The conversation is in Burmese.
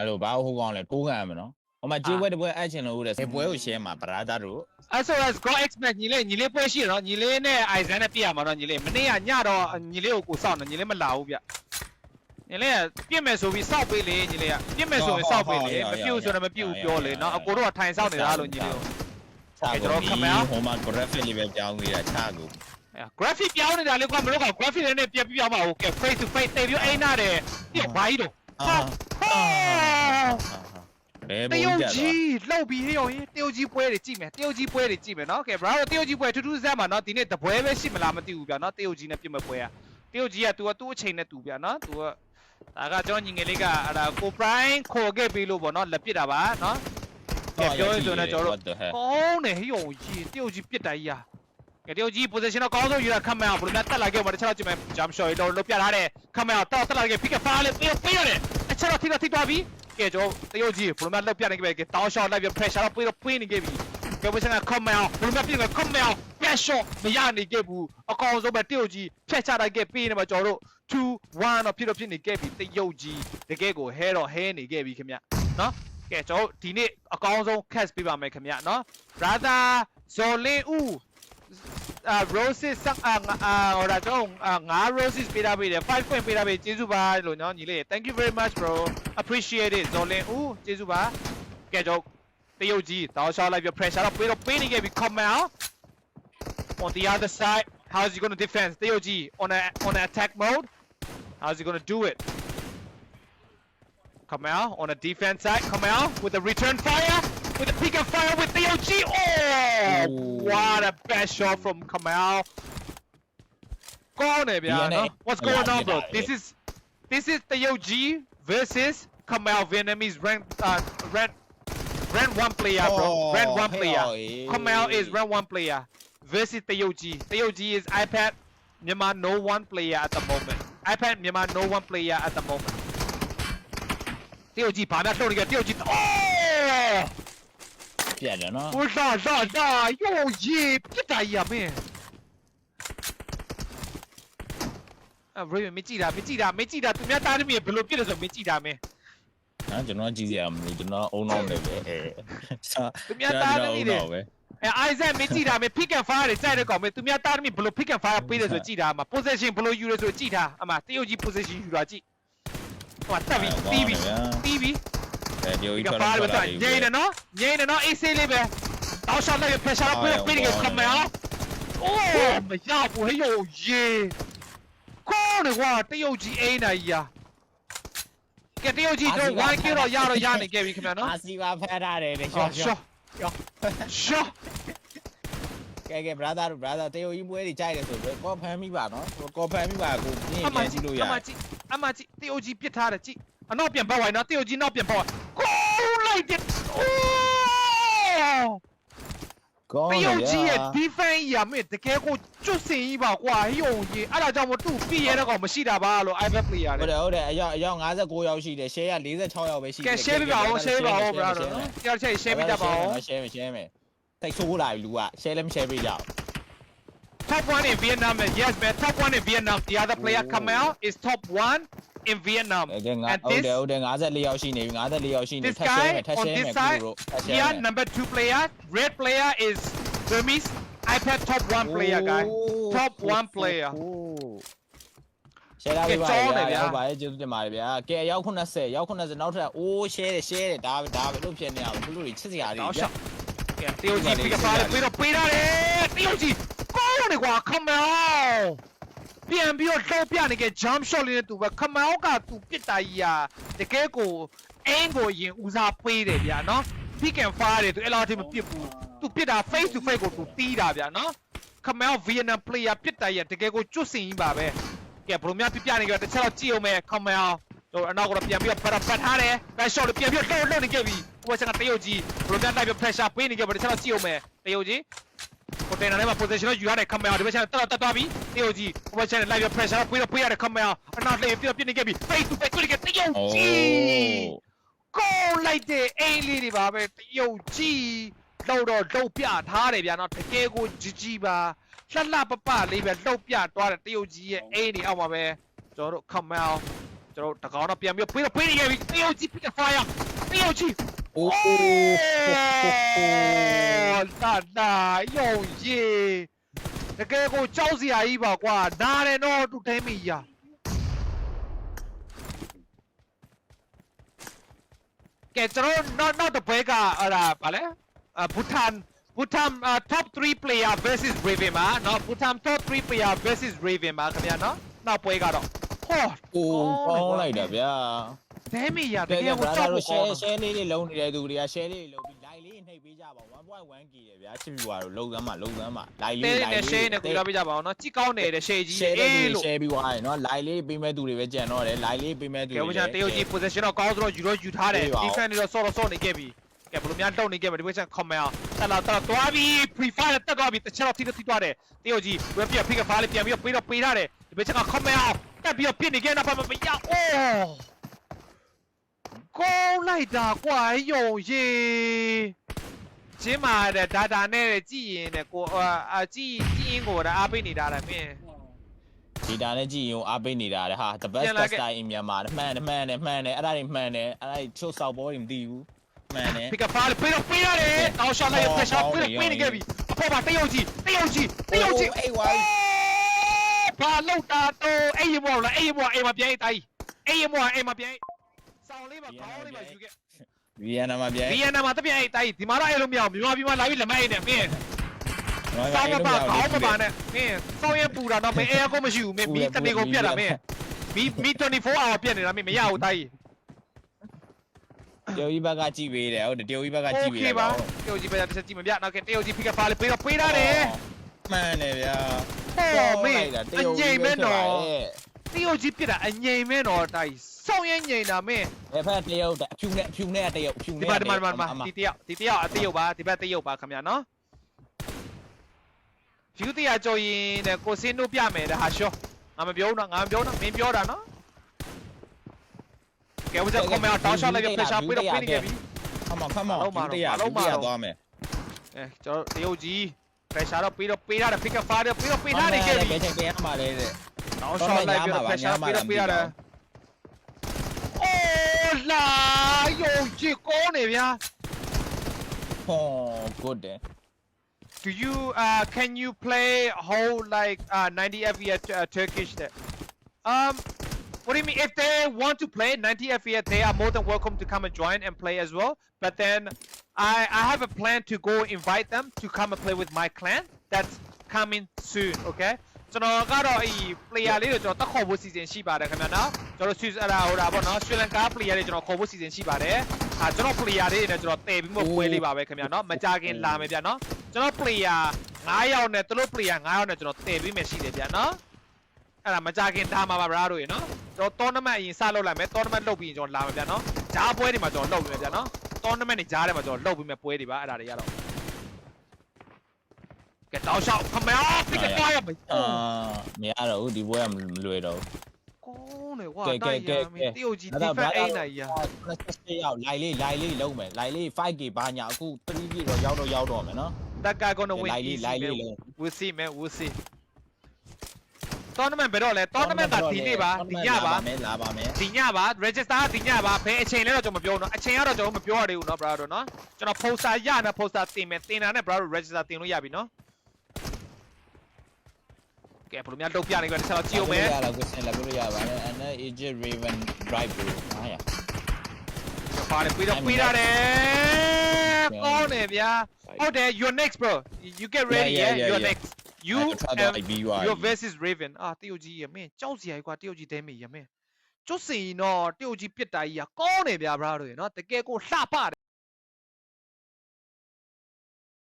အဲ့လိုဘာဟိုကောင်လဲတိုးကန်ရမယ်နော်ဟိုမှာကြေးပွဲတစ်ပွဲအပ်ချင်လို့တဲ့ပွဲကို share မှာဗရာဒါတို့ SOS Go X-Max ညီလေးညီလေးပွဲရှိရနော်ညီလေးနဲ့ Aizen နဲ့ပြရမှာနော်ညီလေးမနေ့ကညတော့ညီလေးကိုကိုစောင့်နေညီလေးမလာဘူးဗျညီလေးကပြစ်မယ်ဆိုပြီးစောက်ပေးလေညီလေးကပြစ်မယ်ဆိုရင်စောက်ပေးလေမပြုတ်ဆိုတော့မပြုတ်ပြောလေနော်အကိုတို့ကထိုင်စောက်နေတာလို့ညီလေးကို ချာ Okay ကျွန်တော်ကိုခမရ ဟိုမှာ graphic လေးပဲကြောင်းနေတာချာကို အဲ graphic ပြောင်းနေတာလေကွာမလို့က graphic နဲ့ပြပြပြပါဦးကဲ face to face တေပြီးအိမ်နာတယ်ပြဘာကြီးတော့အာ ဘယ် တ ဘုံ ရုတ် ကြတော့ ကြီးလှုပ်ပြီးဟေ့ရောဟေးတရုတ်ကြီးပွဲတွေကြည့်မယ်တရုတ်ကြီးပွဲတွေကြည့်မယ်နော်ကဲ bro တရုတ်ကြီးပွဲထူးထူးဆန်းမှာနော်ဒီနေ့တပွဲပဲရှိမလားမသိဘူးဗျာနော်တရုတ်ကြီးနဲ့ပြစ်မဲ့ပွဲอ่ะတရုတ်ကြီးက तू ကသူ့အချိန်နဲ့ तू ဗျာနော် तू ကဒါကကျွန်တော်ညီငယ်လေးကအဲ့ဒါကို prime ခေါ်ခဲ့ပြီးလို့ပေါ့နော်လက်ပစ်တာပါနော်ကဲပြောရဆိုတော့ကျွန်တော်တို့ What the hell ကောင်းတယ်ဟေ့ရောကြီးတရုတ်ကြီးပြစ်တိုင်းရာ ကဲတရုတ်ကြီး position တော့ကောင်းဆုံးယူတာခတ်မအောင်ဘယ်လိုများတက်လာခဲ့မှာတခြားတော့ကြည့်မယ် jump shot လို့လုတ်ပြထားတယ်ခတ်မအောင်တော့တက်လာခဲ့ pick up fire လေးပေးပေးရတယ်အချက်တော့ထိတော့ထိသွားပြီကဲကျွန်တော်တရုတ်ကြီးဘယ်လိုများလုတ်ပြနေခဲ့ပဲကဲတောင်း shot လိုက်ပြီး pressure တော့ပေးတော့ပေးနေခဲ့ပြီကဲ position ကခတ်မအောင်ဘယ်လိုများပြနေခတ်မအောင် back shot မရနေခဲ့ဘူးအကောင်ဆုံးပဲတရုတ်ကြီးဖြတ်ချလိုက်ခဲ့ပေးနေမှာကျွန်တော်တို့2 1တော့ဖြစ်တော့ဖြစ်နေခဲ့ပြီတရုတ်ကြီးတကယ်ကို hair တော့ hair နေခဲ့ပြီခင်ဗျနော်ကဲကျွန်တော်ဒီနေ့အကောင်းဆုံး catch ပေးပါမယ်ခင်ဗျနော် brother ဇော်လင်းဦး အာ roses စအာအာဟိုဒါတော့ငါ roses ပေးတာပေးတယ်5 point ပေးတာပေးကျေးဇူးပါလို့နော်ညီလေး thank you very much bro appreciate it ဇော်လင်းဦးကျေးဇူးပါကဲကျွန်တော်တရုတ်ကြီးတောင်းချလိုက်ပြ pressure တော့ပေးတော့ပေးနေခဲ့ပြီ comment out on the other side how's he going to defend တရုတ်ကြီး on a on a attack mode how's he going to do it Come out on the defense side. Come out with the return fire. With the pick and fire with the OG. Oh, Ooh. what a best shot from Kamal. Go on, there, Yeah, no? no. What's going Yeah, on, bro? yeah, This yeah. is this is the OG versus Kamal Vietnamese rank uh rank rank one player, bro. Oh, rank one hell player. yeah. Kamal is rank one player versus the OG. The OG is iPad Myanmar no one player at the moment. iPad Myanmar no one player at the moment. တရုတ်ကြီးဘာမှလှုပ်နေကြတရုတ်ကြီးအော် ပြက်တယ်နော် 我操操操哟耶ပြစ်တာကြီးอ่ะမင်းအဘရမကြည့်တာမကြည့်တာမကြည့်တာသူများတားသမီးဘယ်လိုပြစ်လဲဆိုမကြည့်တာမင်း နော်ကျွန်တော်ကြည့်ရမလို့ကျွန်တော်အုံနောက်နေပဲအဲစာ သူများတားသမီးတွေ ပဲ အဲအိုင်ဇက်မကြည့်တာမင်း pick and fire တွေစိုက်တဲ့ကောင်မင်းသူများတားသမီးဘယ်လို pick and fire ပေးတယ်ဆိုကြည့်တာမှာ position ဘယ်လိုယူလဲဆိုကြည့်တာအမတရုတ်ကြီး position ယူတာကြည့်ဟိုတက်ပြီးပြီးပြီးပြီးပြီး အဲဒီဒီကြီးကထွက်ပါလာရထွက်တာလာငိမ့်နေနော်ငိမ့်နေနော်အေးဆေးလေးပဲတောက်ရှောက်လိုက် pressure ပေးတော့ပေးနေကခမရအိုးမရဘူးဟဲ့ယောရေကောင်းတယ်ကွာတရုတ်ကြီးအိန်းနိုင်ကြီးอ่ะကဲတရုတ်ကြီးတော့1 kill တော့ရတော့ရနေခဲ့ပြီခင်ဗျာနော်အာစီပါဖက်ထားတယ်လေရှောရှော့့ရှော့ရှော့ရှော့ကဲကဲ brother တို့ brother တေယိုကြီးပွဲတွေကြိုက်တယ်ဆိုတော့ကော်ဖမ်းမိပါနော်ကော်ဖမ်းမိပါကိုပြင်းအမပြန်ကြကြီးည့်လို့ရအမကြီးအမကြီးတရုတ်ကြီးပစ်ထားတယ်ကြည့်အနောက်ပြန်ပတ်ဝိုင်းနော်တရုတ်ကြီးနောက်ပြန်ပတ်ဝိုင်းကောင်း လိုက်တယ်အိုးကောင်းတတယ်ရုတ်ကြီးရဲ့ဗျာ defense ရမယ်တကယ်ကိုကျွတ်စင်ကြီးပါကွာဟိယုံကြီးအဲ့ဒါကြောင့်မတူပြည့်ရတဲ့ကောင်မရှိတာပါလို့ iPad player ဟုတ်တတဲ့ယ်ဟုတ်တယ်အယောက်အယောက်56ယောက်ရှိတယ် share က46ယောက်ပဲရှိတယ်ကဲ share ပြပါဦး share ပါဦး brother နော်ကြောက်ချက် share ပြကြပါဦး share share မယ်တိတ်ဆိုးလာပြီလူက share လည်းမ share ပေးကြဘူး top 1 in Vietnam man. yes man top 1 in Vietnam the other player Kamel is top 1 in Vietnam ကဲငါ And ဟုတ် this- တယ်ဟုတ်တယ်54ယောက်ရှိနေပြီ54ယောက်ရှိနေ this ထပ် share မယ် guy ထပ် on share this မယ် side ကိုတို့ထပ် share here မယ် number 2 player red player is Burmese iPad top 1 player guy top 1 player ရှယ်လာပေးပါ ကဲကြောတယ် ဗျာ ဗျာ ဟုတ်ပါတယ်ကျေးဇူးတင်ပါတယ်ဗျာကဲအယောက်80ယောက်80နောက်ထပ်အိုး share တယ် share တယ်ဒါပဲဒါပဲလို့ဖြစ်နေအောင်ဘလို့တွေချစ်စရာတွေ တောက် ဗျာ ရှော့ကဲတရုတ်ကြီးပြကပါလေပြီးတော့ပေးရတ ပြန်ပြီးတော့လှုပ်ပြနေက jump shot လေးနဲ့သူပဲ Kamel ကသူပစ်တာကြီးอ่ะတကယ်ကိုအင်းကိုရင်ဦးစားပေးတယ်ဗျာနော် pick and fire တယ်သူအဲ့လောက်ထိမပစ်ဘူးသူပစ်တာ face to face ကိုသူတီးတာဗျာနော် Kamel Vietnam player ပစ်တာကြီးတကယ်ကိုကျွတ်စင်ကြီးပါပဲကဲဘယ်လိုများပြပြနေကြတစ်ချက်တော့ကြည့်အောင်မယ် Kamel တော့အနောက်ကတော့ပြန်ပြီးတော့ပတ်ပတ်ထားတယ် back shot ပြန်ပြီးတော့လှုပ်လှုပ်နေခဲ့ပြီဟိုကကတရုတ်ကြီးဘယ်လိုများလိုက်ပြီး pressure ပေးနေခဲ့ပါတစ်ချက်တော့ကြည့်အောင်မယ်တရုတ်ကြီး ကိုတင်နေမှာ position ကိုယူရတဲ့ Kamel ဒီဘက်ချက်တက်တက်သွားပြီတရုတ်ကြီးဟိုဘက်ချက်လိုက်ပြီး pressure ပေးတော့ပေးရတဲ့ Kamel အနောက်လည်းပြပြနေခဲ့ပြီ face to face ကိုတရုတ်အိုကြီးးကိုလိုက်တဲ့အိမ်လေးတွေပါပဲတရုတ်ကြီးလှုပ်တော့လှုပ်ပြထားတယ်ဗျာနော်တကယ်ကိုကြီးကြီးပါလှလှပပလေးပဲလှုပ်ပြသွားတယ်တရုတ်ကြီးရဲ့အိမ်တွေအောက်မှာပဲကျွန်တော်တို့ Kamel ကျွန်ကျွန်တော်တကောင်တော့ပြန်ပြီးပေးတော့ပေးနေခဲ့ပြီတယောက်ကြီး pick a fire တယောက် ကြီး အိုး လာလာယုံရေတကယ်ကိုကြောက်စရာကြီးပါကွာနားတယ်တော့သူတဲမီယာကဲကျွန်တော်နောက်နောက်တစ်ပွဲကအဲ့ဒါဗာလဲအဘူတန်ဘူတန် top 3 player versus Raven ပါเนาะဘူတန် top 3 player versus Raven ပါခင်ဗျာเนาะနောက်ပွဲကတော့ဟော အိုးပေါင်းလိုက်တာဗျာ ဒဲမေရတကယ်ကိုကြောက်ဖို့ကောင်းတယ် share share လေးတွေလုံးနေတဲ့သူတွေက share လေးတွေလုံးပြီး line လေးနှိပ်ပေးကြပါဦး 1.1k တယ်ဗျာချစ်ပြီးွားတော့လုံးသမ်းမှာလုံးသမ်းမှာ line လေး တဲ line လေးနဲ့ရှဲနဲ့ကူလာပေးကြပါအောင်နော်ကြည့်ကောင်းတယ်တဲ့ရှဲကြီး share လေးအေးလို့ share ပြီးွားတယ်နော် line လေးပေးမဲ့သူတွေပဲကြံတော့တယ် line လေးပေးမဲ့သူကဲဘုရားတရုတ်ကြီး position တော့ကောင်းသလိုယူတော့ယူထားတယ် defense တွေတော့ဆော့တော့ဆော့နေခဲ့ပြီကဲဘလို့များတောက်နေခဲ့မှာဒီဘက်ချက် comment အောင်ဆက်လာတော့သွားပြီ free fire တက်သွားပြီတစ်ချက်တော့ထိထိသွားတယ်တရုတ်ကြီးဝက်ပြက်ဖိကဖားလေးပြန်ပြီးတော့ပေးတော့ပေးထားတယ်ဒီဘက်ချက်က comment အောင်တက်ပြီးတော့ပြစ်နေခဲ့နောက်ပိုင်းမရအိုး ကောင်းလိုက်တာကွာယုံရေကျင်းမာတဲ့ data နဲ့ကြည့်ရင်တဲ့ကိုအာကြည့်ကြည့်ရင်ကိုဒါအားပေးနေတာလေမင်းဒီတာနဲ့ကြည့်ရင်အားပေးနေတာတဲ့ဟာ the ပြန် best လာခဲ့ tester in Myanmar မှန်တယ်မှန်တယ်မှန်တယ်အဲ့ဒါတွေမှန်တယ်အဲ့ဒါတွေချို့ဆောက်ပေါ်တွေမသိဘူးမှန်တယ် pick up file ပေးတော့ပေးရတယ်တောင်းရှော့လိုက်ရ pressure ပေးတော့ပေးနေခဲ့ပြီအပေါ်မှာတရုတ်ကြီးတရုတ်ကြီးတရုတ်ကြီးအေးဝိုင်းဘာလောက်တာတော့အဲ့ရမောလားအဲ့ရမောအိမ်မှာပြန်တိုင်းအဲ့ရမောအိမ်မှာပြန် စောင်းလေးမှာခေါင်းလေးမှာယူခဲ့ဗီယန်နာမှာပြန်ဗီယန်နာမှာတပြိုင်အဲ့တိုက်ဒီမှာတော့အဲ့လိုမရအောင်မြန်မာပြည်မှာလာပြီးလက်မအိတ်နဲ့မင်းစောင်းမပါခေါင်းမပါနဲ့မင်းစောင်းရပူတာတော့မင်းအဲကောမရှိဘူးမင်းမီးတနေကုန်ပြက်တာမင်းမီးမီး24 hour ပြက်နေတာမင်းမရဘူးတိုက်တယောကြီးဘက်ကကြည့်ပေးတယ်ဟုတ်တယ်တယောကြီးဘက်ကကြည့်ပေးတယ်ဟုတ်ကဲ့ပါတယောကြီးဘက်ကတစ်ချက်ကြည့်မပြနောက်ကတယောကြီးဖိကပါလေးပေးတော့ပေးထားတယ်မှန်တယ်ဗျာဟောမင်းအငိမ့်မဲ့တော့ တရုတ်ကြီးပြစ်တာအငိမ်မဲနော်တိုင်းစောင်းရဲငိမ်တာမင်းယ်ဖက်တရုတ်အဖြူနဲ့အဖြူနဲ့တရုတ်အဖြူဒီနဲ့မှာဒီမှာဒီမှာဒီမှာဒီတယောက်ဒီတယောက်အတရုပ်ပါဒီဘက်တရုပ်ပါခင်ဗျာနော် view တရားကြော်ရင်တဲ့ကိုစင်းတို့ပြမယ်တဲ့ဟာရှောငါမပြောဘူးနော်ငါမပြောနော်မင်းပြောတာနော်ကဲဝကြကွန်မန့်တောင်းရှော့လိုက်ပြ pressure ပေးတော့ပေးနေခဲ့ပြီ ခမခမတရားသွားမယ်အဲကျွန်တော်တရုတ်ကြီး pressure တော့ပေးတော့ပေးထားတယ် pick up fire တော့ပေးတော့ပေးထားနေခဲ့ပြီ ဘယ်ချိန်ပြန်မှာလဲတဲ့ short ആയി flush up Oh, ഓടാ Do you uh can you play whole like uh 90 FPS uh, Turkish there? Um what do you mean? If they want to play 90 FPS, they are more than welcome to come and join and play as well. But then I, I have a plan to go invite them to come and play with my clan. That's coming soon, okay? ကျွန်တော်ကတော့အဲ့ player လေးတွေကျွန်တော်တက်ခေါ်ဖို့စီစဉ်ရှိပါတယ်ခင်ဗျာနော်ကျွန်တော်ဆွေးအဲ့ဒါဟိုဒါပေါ့နော်ရွှေလန်ကား player တွေကျွန်တော်ခေါ်ဖို့စီစဉ်ရှိပါတယ်အာကျွန်တော် player တွေနဲ့ကျွန်တော်တည်ပြီးမှပွဲလေးပါပဲခင်ဗျာနော်မကြခင်လာမယ်ဗျာနော်ကျွန်တော် player 9ယောက်နဲ့သူတို့ player 9ယောက်နဲ့ကျွန်တော်တည်ပြီးမှရှိတယ်ဗျာနော်အဲ့ဒါမကြခင်ဒါမှာပါဗျာတို့ရေနော်ကျွန်တော် tournament အရင်စလုပ်လိုက်မယ် tournament လုပ်ပြီးရင်ကျွန်တော်လာမယ်ဗျာနော်ဂျားပွဲတွေမှာကျွန်တော်လုပ်နေမယ်ဗျာနော် tournament တွေဂျားတွေမှာကျွန်တော်လုပ်ပြီးမှပွဲတွေပါအဲ့ဒါတွေရတော့ ကဲတောက်လျှောက်ခမရပြစ်ကသွားရမယ် အာမရတော့ဘူးဒီပွဲကမလွယ်တော့ ကောင်းတယ်ကွာ ကဲကဲ တိုက်ရ ကဲ မယ်တရုတ်ကြီး defense အိမ်နိုင်ရ 28ရောက်လိုက်လေးလိုက်လေးလုံးမယ်လိုက်လေး 5k ဘာညာအခု3ပြည့်တော့ရောက်တော့ရောက်တော့မယ်နော် that guy gonna win လိုက်လေး easy လိုက်လေး man လုံး we'll see man we'll see tournament ဘယ်တော့လဲ tournament ကဒီနေ့ပါဒီညပါ မယ်လာပါမယ် ဒီညပါ register ဒီညပါဘယ်အချိန်လဲတော့ကျွန်တော်မပြောဘူးเนาะအချိန်ကတော့ကျွန်တော်မပြောရသေးဘူးเนาะ brother เนาะကျွန်တော် poster ရနေ poster တင်မယ်တင်တာနဲ့ brother register တင်လို့ရပြီเนาะ ကဲဘယ်လိုများလုပ်ပြနေကြလဲဆက်တော့ကြည့်အောင်မယ် ရလားကိုစင်လာလို့ရပါတယ် and Egypt Raven Drive ကိုဟာရ ပါတယ်ပြီးတော့ပြီးရတယ်ကောင်းတယ်ဗျာဟုတ်တယ် you're next bro you get ready Yeah, yeah yeah, yeah, you're yeah. next you try and to be you your versus raven အာတရုတ်ကြီးရမင်းကြောက်စရာကြီးကွာတရုတ်ကြီးတဲမေးရမင်းကျွတ်စင်တော့တရုတ်ကြီးပြစ်တာကြီးကကောင်းတယ်ဗျာ brother တွေနော်တကယ်ကိုလှပတယ်